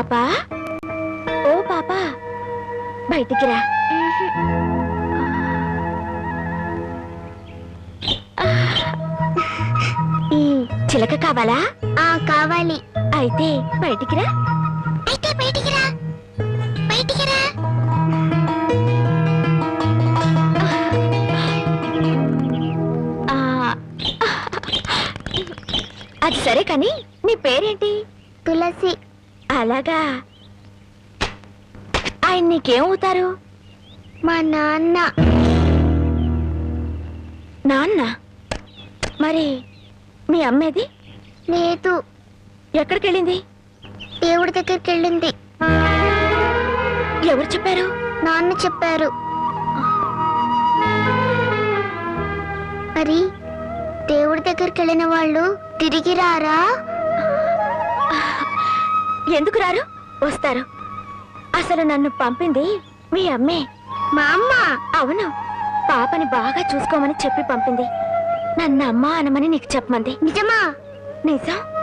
పాపా? ఓ పాపా బయటికి రా. ఈ చిలక కావాలా? ఆ కావాలి. అయితే బయటికి రా. అయితే బయటికి రా. బయటికి రా. ఆ, అది సరే కానీ నీ పేరేంటి? తులసి. అలాగా? ఆయన నీకేమవుతారు మా నాన్న. నాన్న? మరి మీ అమ్మేది? లేదు. ఎక్కడికి వెళ్ళింది దేవుడి దగ్గరికి వెళ్ళింది ఎవరు చెప్పారు? నాన్న చెప్పారు. మరి దేవుడి దగ్గరికి వెళ్ళిన వాళ్ళు తిరిగి రారా? ఎందుకు రారు? వస్తారు. అసలు నన్ను పంపింది మీ అమ్మే. మా అమ్మ? అవును. పాపని బాగా చూసుకోమని చెప్పి పంపింది. నన్ను అమ్మ అనమని నీకు చెప్పమంది. నిజమా? నిజం.